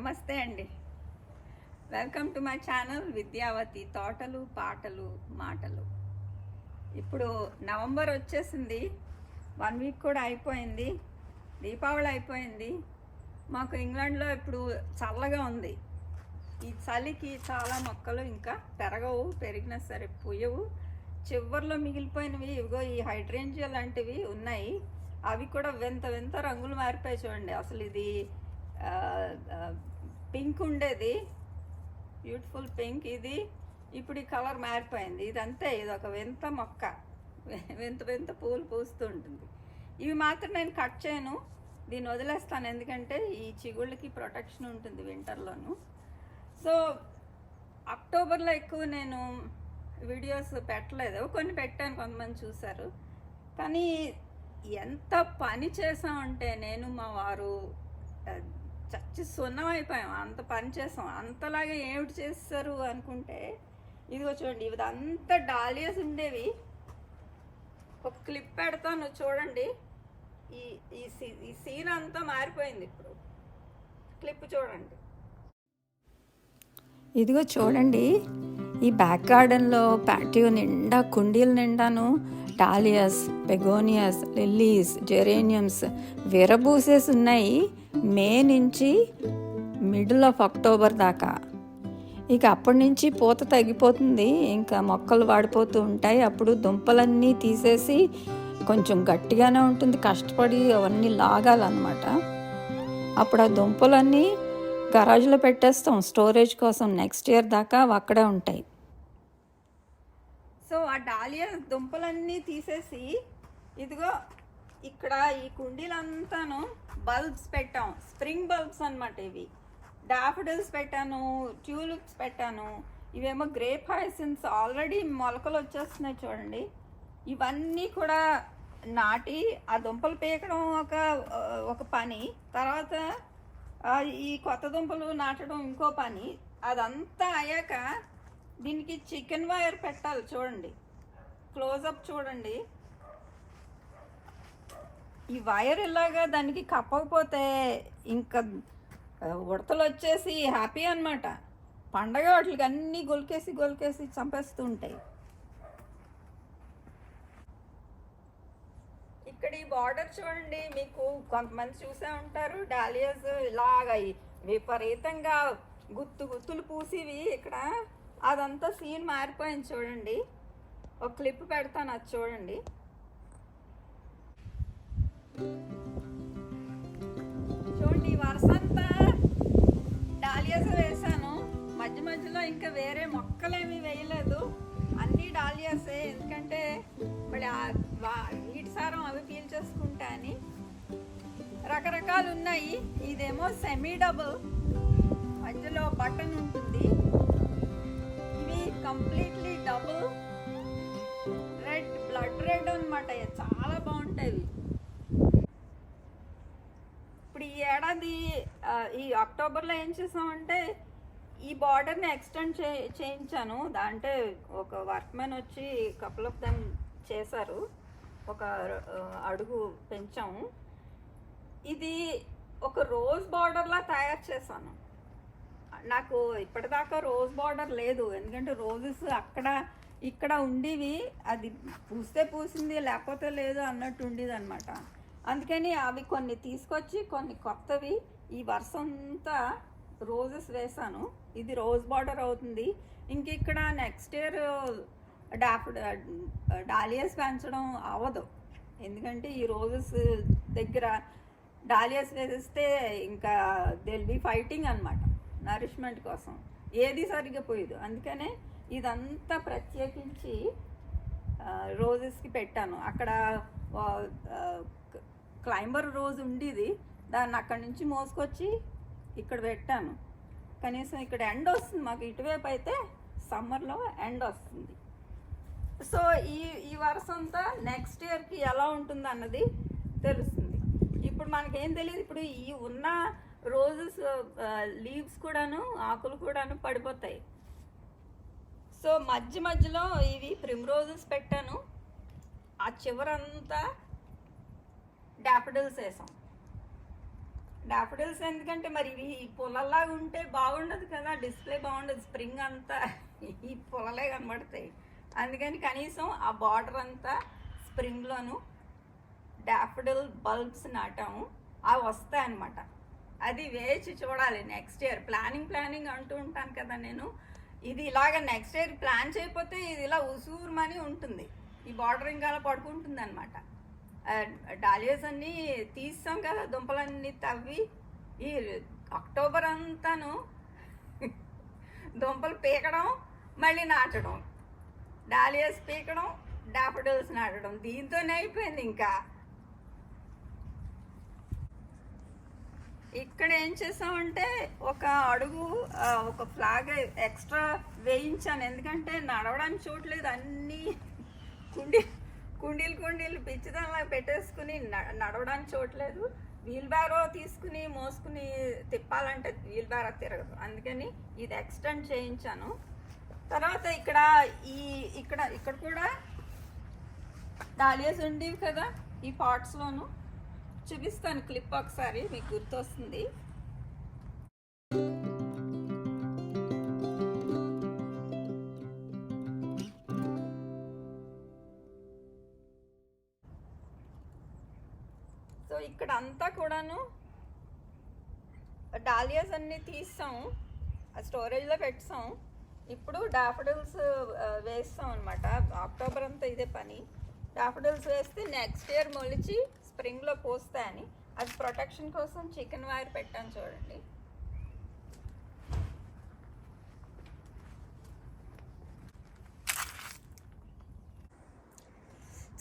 నమస్తే అండి. Welcome to my channel Vidyavati తోటలు పాటలు మాటలు. ఇప్పుడు నవంబర్ వచ్చేసింది. వన్ వీక్ కూడా అయిపోయింది. దీపావళి అయిపోయింది. మాకు ఇంగ్లాండ్లో ఇప్పుడు చల్లగా ఉంది. ఈ చలికి చాలా మొక్కలు ఇంకా పెరగవు పెరిగినా సరే పూయవు. చివర్లో మిగిలిపోయినవి ఇవిగో ఈ హైడ్రేంజియా లాంటివి ఉన్నాయి. అవి కూడా వింత వింత రంగులు మారిపోయి చూడండి. అసలు ఇది పింక్ ఉండేది. బ్యూటిఫుల్ పింక్ ఇది ఇప్పుడు ఈ కలర్ మారిపోయింది. ఇది అంతే ఇది ఒక వింత మొక్క. వింత వింత పూలు పూస్తూ ఉంటుంది. ఇవి మాత్రం నేను కట్ చేయను. దీన్ని వదిలేస్తాను. ఎందుకంటే ఈ చిగుళ్ళకి ప్రొటెక్షన్ ఉంటుంది వింటర్లోను సో అక్టోబర్లో ఎక్కువ నేను వీడియోస్ పెట్టలేదు. కొన్ని పెట్టాను కొంతమంది చూశారు. కానీ ఎంత పని చేసామంటే నేను మా వారు చచ్చి సున్నం అయిపోయాం అంత పని చేసాం. అంతలాగా ఏమిటి చేస్తారు అనుకుంటే ఇదిగో చూడండి ఇవి అంతా డాలియాస్ ఉండేవి. ఒక క్లిప్ పెడతాను చూడండి. ఈ ఈ సీ- ఈ సీన్ అంతా మారిపోయింది ఇప్పుడు. క్లిప్ చూడండి. ఇదిగో చూడండి ఈ బ్యాక్ గార్డెన్లో ప్యాటియో నిండా కుండీలు నిండాను డాలియస్ బెగోనియస్ లిల్లీస్ జెరేనియమ్స్ విరబూసెస్ ఉన్నాయి. మే నుంచి మిడిల్ ఆఫ్ అక్టోబర్ దాకా. ఇక అప్పటి నుంచి పూత తగ్గిపోతుంది. ఇంకా మొక్కలు వాడిపోతూ ఉంటాయి. అప్పుడు దుంపలన్నీ తీసేసి కొంచెం గట్టిగానే ఉంటుంది. కష్టపడి అవన్నీ లాగాలన్నమాట. అప్పుడు ఆ దుంపలన్నీ గరాజ్లో పెట్టేస్తాం. స్టోరేజ్ కోసం నెక్స్ట్ ఇయర్ దాకా అక్కడే ఉంటాయి. సో ఆ డాలియా దుంపలన్నీ తీసేసి ఇదిగో ఇక్కడ ఈ కుండీలంతాను బల్బ్స్ పెట్టాం. స్ప్రింగ్ బల్బ్స్ అనమాట ఇవి. డాఫడిల్స్ పెట్టాను ట్యూలిప్స్ పెట్టాను. ఇవేమో గ్రేప్ హైసిన్స్ ఆల్రెడీ మొలకలు వచ్చేస్తున్నాయి చూడండి. ఇవన్నీ కూడా నాటి ఆ దుంపలు పీకడం ఒక ఒక పని. తర్వాత ఈ కొత్త దుంపలు నాటడం ఇంకో పని. అదంతా అయ్యాక దీనికి చికెన్ వైర్ పెట్టాలి చూడండి. క్లోజప్ చూడండి. ఈ వైర్ ఇలాగా దానికి కప్పకపోతే ఇంకా ఉడతలు వచ్చేసి హ్యాపీ అన్నమాట. పండగ వాటికి అన్నీ గొలికేసి గొలికేసి చంపేస్తూ ఉంటాయి. ఇక్కడ ఈ బార్డర్ చూడండి మీకు కొంతమంది చూసే ఉంటారు. డాలియాస్ ఇలాగా విపరీతంగా గుత్తు గుత్తులు పూసివి ఇక్కడ. అదంతా సీన్ మారిపోయింది చూడండి. ఒక క్లిప్ పెడతాను అది చూడండి. చూడండి వరసంతా డాలియాస్ వేసాను. మధ్య మధ్యలో ఇంకా వేరే మొక్కలేమి వేయలేదు. అన్ని డాలియాసే ఎందుకంటే మళ్ళీ నీటి సారం అవి పీల్చేసుకుంటా అని. రకరకాలు ఉన్నాయి. ఇదేమో సెమీ డబుల్ మధ్యలో బటన్ ఉంటుంది. ఇవి completely double red blood red అనమాట చాలా బాగుంటాయి అది ఈ అక్టోబర్లో ఏం చేసామంటే ఈ బార్డర్ని ఎక్స్టెండ్ చే చేయించాను. అంటే ఒక వర్క్మెన్ వచ్చి కపుల్ ఆఫ్ దెమ్ చేశారు. ఒక అడుగు పెంచాము. ఇది ఒక రోజ్ బార్డర్లా తయారు చేశాను. నాకు ఇప్పటిదాకా రోజ్ బార్డర్ లేదు. ఎందుకంటే రోజెస్ అక్కడ ఇక్కడ ఉండేవి. అది పూస్తే పూసింది లేకపోతే లేదు అన్నట్టు ఉండేది అనమాట అందుకని అవి కొన్ని తీసుకొచ్చి కొన్ని కొత్తవి. ఈ వర్షంతా అంతా రోజెస్ వేసాను. ఇది రోజ్ బార్డర్ అవుతుంది. ఇంక ఇక్కడ నెక్స్ట్ ఇయర్ డాఫ్ డాలియాస్ పెంచడం అవ్వదు. ఎందుకంటే ఈ రోజెస్ దగ్గర డాలియాస్ వేసేస్తే ఇంకా దిల్ బి ఫైటింగ్ అనమాట నరిష్మెంట్ కోసం. ఏది సరిగ్గా పోయేది. అందుకనే ఇదంతా ప్రత్యేకించి రోజెస్కి పెట్టాను. అక్కడ క్లైంబర్ రోజు ఉండేది. దాన్ని అక్కడి నుంచి మోసుకొచ్చి ఇక్కడ పెట్టాను. కనీసం ఇక్కడ ఎండ వస్తుంది. మాకు ఇటువైపు అయితే సమ్మర్లో ఎండ వస్తుంది. సో ఈ ఈ వరుస అంతా నెక్స్ట్ ఇయర్కి ఎలా ఉంటుంది అన్నది తెలుస్తుంది. ఇప్పుడు మనకేం తెలియదు. ఇప్పుడు ఈ ఉన్న రోజెస్ లీవ్స్ కూడాను ఆకులు కూడాను పడిపోతాయి. సో మధ్య మధ్యలో ఇవి ప్రిమ్ రోజెస్ పెట్టాను. ఆ చివరంతా డాఫడిల్స్ వేసాం. డాఫడిల్స్ ఎందుకంటే మరి ఇవి పొలల్లాగా ఉంటే బాగుండదు కదా డిస్ప్లే బాగుండదు స్ప్రింగ్ అంతా ఈ పొలలే కనబడతాయి. అందుకని కనీసం ఆ బార్డర్ అంతా స్ప్రింగ్లోను డాఫడిల్ బల్బ్స్ నాటాము. అవి వస్తాయి అన్నమాట. అది వేచి చూడాలి నెక్స్ట్ ఇయర్. ప్లానింగ్ ప్లానింగ్ అంటూ ఉంటాను కదా నేను. ఇది ఇలాగ నెక్స్ట్ ఇయర్ ప్లాన్ చేయకపోతే ఇది ఇలా ఉసూరుమని ఉంటుంది. ఈ బార్డర్ ఇంకా అలా పడుకుంటుంది అనమాట డాలియాస్ అన్నీ తీస్తాం కదా దుంపలన్నీ తవ్వి ఈ అక్టోబర్ అంతాను దుంపలు పీకడం మళ్ళీ నాటడం. డాలియాస్ పీకడం డాఫడిల్స్ నాటడం. దీంతోనే అయిపోయింది ఇంకా. ఇక్కడ ఏం చేసామంటే ఒక అడుగు ఒక ఫ్లాగ్ ఎక్స్ట్రా వేయించాను. ఎందుకంటే నడవడానికి చూడలేదు అన్నీ కుండీ కుండీలు కుండీలు పిచ్చిదానిలా పెట్టేసుకుని న- నడవడానికి చూడలేదు వీల్ బ్యారో తీసుకుని మోసుకుని తిప్పాలంటే వీల్ బ్యారో తిరగదు. అందుకని ఇది ఎక్స్టెండ్ చేయించాను. తర్వాత ఇక్కడ ఈ ఇక్కడ ఇక్కడ కూడా డాలియాస్ ఉండేవి కదా ఈ పార్ట్స్లోను చూపిస్తాను క్లిప్ ఒకసారి మీకు గుర్తొస్తుంది. కూడాను డాలియాస్ అన్ని తీస్తాం. స్టోరేజ్లో పెట్టాం ఇప్పుడు డాఫడిల్స్ వేస్తాం అనమాట అక్టోబర్ అంతా ఇదే పని. డాఫడిల్స్ వేస్తే నెక్స్ట్ ఇయర్ మొలిచి స్ప్రింగ్లో పోస్తాయని. అది ప్రొటెక్షన్ కోసం చికెన్ వైర్ పెట్టాను చూడండి.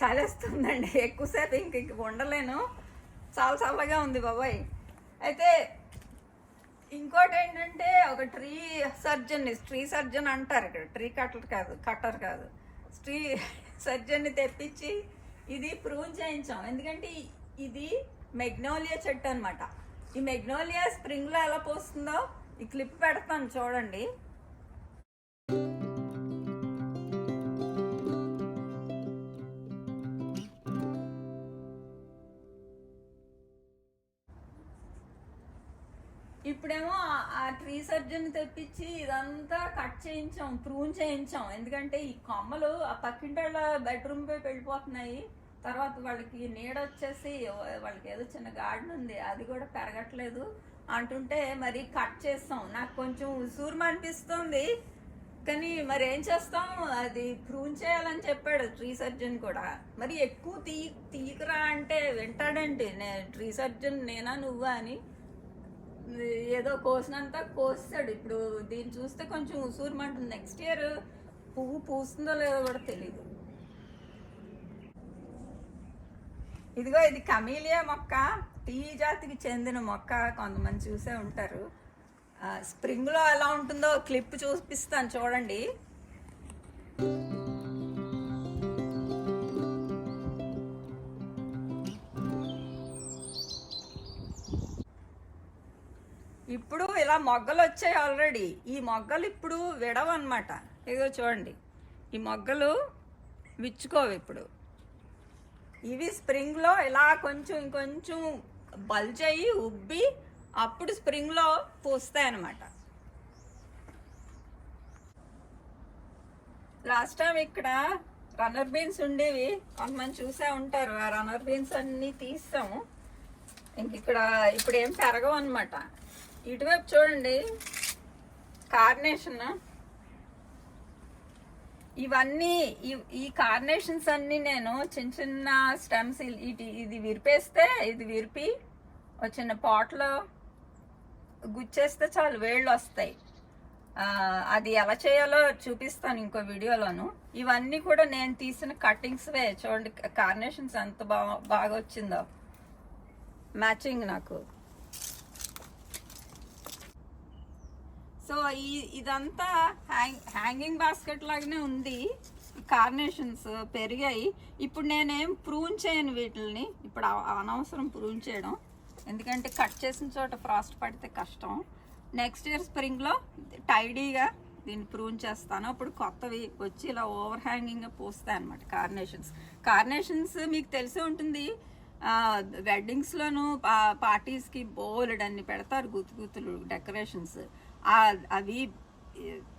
చలేస్తుందండి. ఎక్కువసేపు ఇంక ఇంక ఉండలేను. చాలా చల్లగా ఉంది బాబాయ్. అయితే ఇంకోటి ఏంటంటే ఒక ట్రీ సర్జన్ ట్రీ సర్జన్ అంటారు ఇక్కడ. ట్రీ కట్టర్ కాదు కట్టర్ కాదు. ట్రీ సర్జన్ని తెప్పించి ఇది ప్రూవ్ చేయించాం. ఎందుకంటే ఇది మెగ్నోలియా చెట్టు అనమాట ఈ మెగ్నోలియా స్ప్రింగ్లో ఎలా పోస్తుందో ఈ క్లిప్ పెడతాను చూడండి. ఇప్పుడేమో ఆ- ట్రీ సర్జన్ తెప్పించి ఇదంతా కట్ చేయించాం ప్రూన్ చేయించాం. ఎందుకంటే ఈ కొమ్మలు ఆ పక్కింటి వాళ్ళ బెడ్రూమ్ పోయి వెళ్ళిపోతున్నాయి. తర్వాత వాళ్ళకి నీడ వచ్చేసి వాళ్ళకి ఏదో చిన్న గార్డెన్ ఉంది అది కూడా పెరగట్లేదు అంటుంటే మరి కట్ చేస్తాం. నాకు కొంచెం ఉసూరు అనిపిస్తుంది. కానీ మరి ఏం చేస్తాం? అది ప్రూన్ చేయాలని చెప్పాడు ట్రీ సర్జన్ కూడా. మరి ఎక్కువ తీ తీయకురా అంటే వింటాడండి నే ట్రీ సర్జన్ నేనా నువ్వా అని. ఏదో కోసినంత కోస్తాడు. ఇప్పుడు దీన్ని చూస్తే కొంచెం ఉసూరమంటుంది నెక్స్ట్ ఇయర్ పువ్వు పూస్తుందో లేదో కూడా తెలియదు ఇదిగో ఇది కమీలియా మొక్క. టీ జాతికి చెందిన మొక్క. కొంతమంది చూసే ఉంటారు. స్ప్రింగ్లో ఎలా ఉంటుందో క్లిప్ చూపిస్తాను. చూడండి. ఇప్పుడు ఇలా మొగ్గలు వచ్చాయి ఆల్రెడీ ఈ మొగ్గలు ఇప్పుడు విడవన్నమాట. ఇదిగో చూడండి. ఈ మొగ్గలు విచ్చుకోవు ఇప్పుడు. ఇవి స్ప్రింగ్లో ఇలా కొంచెం ఇంకొంచెం బల్జ్ అయ్యి ఉబ్బి అప్పుడు స్ప్రింగ్లో పూస్తాయి అనమాట లాస్ట్ టైం ఇక్కడ రన్నర్ బీన్స్ ఉండేవి. కొంతమంది చూసే ఉంటారు. ఆ రన్నర్ బీన్స్ అన్నీ తీస్తాము. ఇంక ఇక్కడ ఇప్పుడు ఏం పెరగవు అనమాట ఇటువైపు చూడండి. కార్నేషన్ ఇవన్నీ ఈ- ఈ కార్నేషన్స్ అన్నీ నేను చిన్న చిన్న స్టెమ్స్ ఇటు ఇది విరిపేస్తే ఇది విరిపి ఒక చిన్న పాట్లో గుచ్చేస్తే చాలు వేళ్ళు వస్తాయి. అది ఎలా చేయాలో చూపిస్తాను ఇంకో వీడియోలోను. ఇవన్నీ కూడా నేను తీసిన కట్టింగ్స్వే. చూడండి కార్నేషన్స్ ఎంత బాగా బాగా వచ్చిందో. మ్యాచింగ్ నాకు. సో ఈ ఇదంతా హ్యాంగ్ హ్యాంగింగ్ బాస్కెట్ లాగానే ఉంది. కార్నేషన్స్ పెరిగాయి. ఇప్పుడు నేనేం ప్రూన్ చేయను వీటిని ఇప్పుడు అనవసరం ప్రూన్ చేయడం. ఎందుకంటే కట్ చేసిన చోట ఫ్రాస్ట్ పడితే కష్టం. నెక్స్ట్ ఇయర్ స్ప్రింగ్లో టైడీగా దీన్ని ప్రూన్ చేస్తాను. అప్పుడు కొత్తవి వచ్చి ఇలా ఓవర్ హ్యాంగింగ్గా పోస్తాయి అనమాట కార్నేషన్స్. కార్నేషన్స్ మీకు తెలిసే ఉంటుంది. వెడ్డింగ్స్లోను పార్టీస్కి బోలెడ్ అన్ని పెడతారు గుత్తుగుత్తులు డెకరేషన్స్ అవి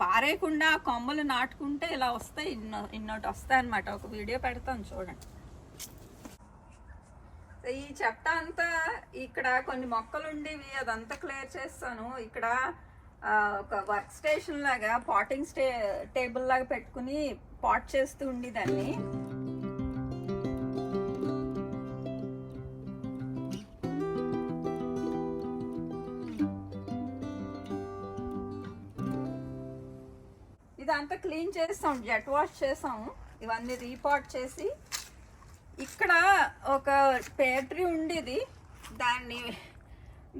పారేయకుండా ఆ కొమ్మలు నాటుకుంటే ఇలా వస్తాయి ఇన్నో ఇన్నోటి వస్తాయి అనమాట ఒక వీడియో పెడతాను చూడండి. ఈ చెత్త అంతా ఇక్కడ కొన్ని మొక్కలు ఉండేవి అదంతా క్లియర్ చేస్తాను. ఇక్కడ ఒక వర్క్ స్టేషన్ లాగా పాటింగ్ స్టే టేబుల్ లాగా పెట్టుకుని పాట్ చేస్తూ ఉండేదాన్ని. ఇదంతా క్లీన్ చేస్తాం జెట్ వాష్ చేసాము. ఇవన్నీ రీపాట్ చేసి ఇక్కడ ఒక పేటరీ ఉండేది. దాన్ని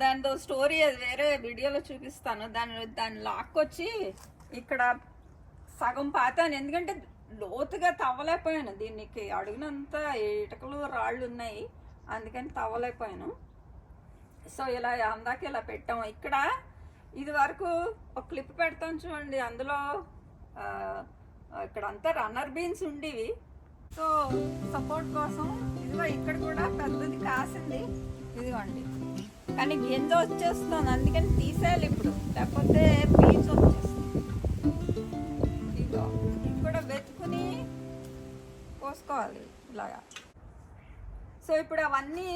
దానితో స్టోరీ అది వేరే వీడియోలో చూపిస్తాను. దాన్ని దాన్ని లాక్కొచ్చి ఇక్కడ సగం పాతాను. ఎందుకంటే లోతుగా తవ్వలేకపోయాను. దీనికి అడిగినంత ఇటుకలు రాళ్ళు ఉన్నాయి. అందుకని తవ్వలేకపోయాను. సో ఇలా అందాక ఇలా పెట్టాము. ఇక్కడ ఇది వరకు ఒక క్లిప్ పెడతాం చూడండి. అందులో ఇక్కడ అంతా రన్నర్ బీన్స్ ఉండేవి. సో సపోర్ట్ కోసం ఇదిగో ఇక్కడ కూడా పెద్దది కాసింది. ఇదిగోండి. కానీ గింజ వచ్చేస్తుంది. అందుకని తీసేయాలి ఇప్పుడు. లేకపోతే బీన్స్ వచ్చేస్తుంది ఇదిగో ఇది కూడా వెతుకుని కోసుకోవాలి ఇలాగా. సో ఇప్పుడు అవన్నీ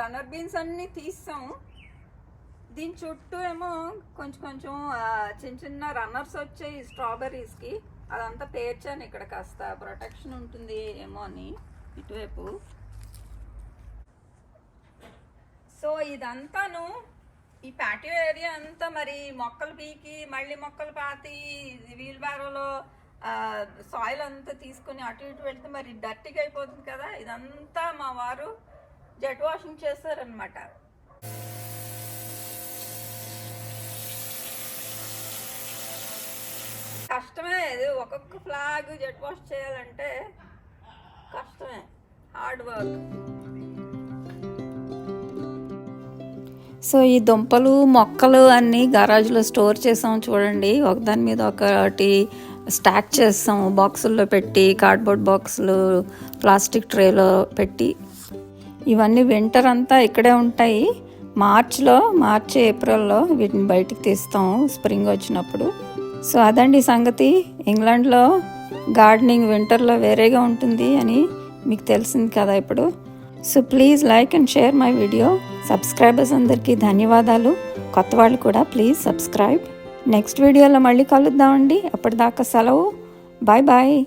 రన్నర్ బీన్స్ అన్నీ తీస్తాము దీని చుట్టూ ఏమో కొంచెం కొంచెం చిన్న చిన్న రన్నర్స్ వచ్చాయి స్ట్రాబెర్రీస్కి అదంతా పేర్చాను ఇక్కడ కాస్త. ప్రొటెక్షన్ ఉంటుంది ఏమో అని ఇటువైపు. సో ఇదంతాను. ఈ ప్యాటియో ఏరియా అంతా మరి మొక్కలు పీకి మళ్ళీ మొక్కలు పాతి వీల్ బ్యారోలో సాయిల్ అంతా తీసుకొని అటు ఇటు వెళ్తే మరి డర్టీగా అయిపోతుంది కదా. ఇదంతా మా వారు జెట్ వాషింగ్ చేస్తారనమాట కష్టమే ఇది ఒక్కొక్క ఫ్లాగ్ జెట్ వాష్ చేయాలంటే కష్టమే. Hard work. సో ఈ దుంపలు మొక్కలు అన్నీ గరాజ్లో స్టోర్ చేసాం చూడండి. ఒకదాని మీద ఒకటి స్టాక్ చేస్తాం బాక్సుల్లో పెట్టి కార్డ్బోర్డ్ బాక్సులు ప్లాస్టిక్ ట్రేలో పెట్టి. ఇవన్నీ వింటర్ అంతా ఇక్కడే ఉంటాయి. మార్చ్లో మార్చి ఏప్రిల్లో వీటిని బయటికి తీస్తాం. స్ప్రింగ్ వచ్చినప్పుడు. సో అదండి సంగతి. ఇంగ్లాండ్లో గార్డెనింగ్ వింటర్లో వేరేగా ఉంటుంది అని మీకు తెలిసింది కదా ఇప్పుడు. So please like and share my video. Subscribers అందరికీ ధన్యవాదాలు. కొత్త వాళ్ళు కూడా ప్లీజ్ సబ్స్క్రైబ్. నెక్స్ట్ వీడియోలో మళ్ళీ కలుద్దామండి. అప్పటిదాకా సెలవు. Bye bye.